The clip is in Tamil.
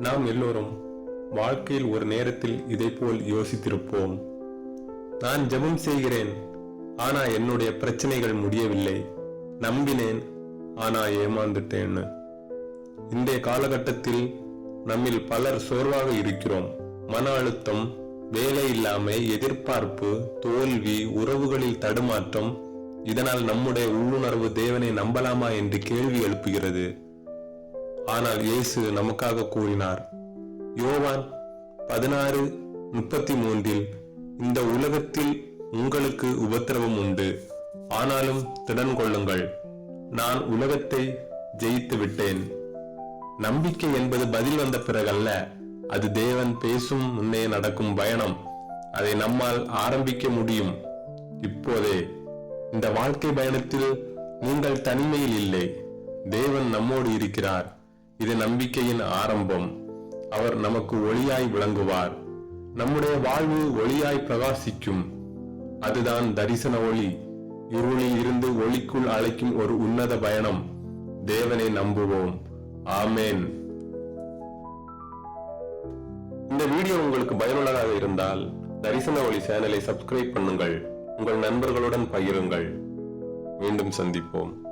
நாம் எல்லோரும் வாழ்க்கையில் ஒரு நேரத்தில் இதைப்போல் யோசித்திருப்போம். நான் ஜெபம் செய்கிறேன் ஆனா என்னுடைய பிரச்சனைகள் முடியவில்லை. நம்பினேன் ஆனா ஏமாந்துட்டேன்னு. இன்றைய காலகட்டத்தில் நம்மில் பலர் சோர்வாக இருக்கிறோம். மன அழுத்தம் வேலை இல்லாமை எதிர்பார்ப்பு தோல்வி உறவுகளில் தடுமாற்றம் இதனால் நம்முடைய உள்ளுணர்வு தேவனை நம்பலாமா என்று கேள்வி எழுப்புகிறது. ஆனால் இயேசு நமக்காக கூறினார் யோவான் பதினாறு முப்பத்தி மூன்றில் இந்த உலகத்தில் உங்களுக்கு உபத்திரவம் உண்டு. ஆனாலும் திடன் கொள்ளுங்கள் நான் உலகத்தை ஜெயித்து விட்டேன். நம்பிக்கை என்பது பதில் வந்த பிறகல்ல அது தேவன் பேசும் முன்னே நடக்கும் பயணம். அதை நம்மால் ஆரம்பிக்க முடியும். இப்போதே இந்த வாழ்க்கை பயணத்தில் நீங்கள் தனிமையில் இல்லை. தேவன் நம்மோடு இருக்கிறார். இது நம்பிக்கையின் ஆரம்பம். அவர் நமக்கு ஒளியாய் விளங்குவார். நம்முடைய வாழ்வு ஒளியாய் பிரகாசிக்கும். அதுதான் தரிசன ஒளி. இருளில் இருந்து ஒளிக்குள் அழைக்கும் ஒரு உன்னத பயணம். தேவனை நம்புவோம். ஆமேன். இந்த வீடியோ உங்களுக்கு பயனுள்ளதாக இருந்தால் தரிசன ஒளி சேனலை சப்ஸ்கிரைப் பண்ணுங்கள். உங்கள் நண்பர்களுடன் பகிருங்கள். மீண்டும் சந்திப்போம்.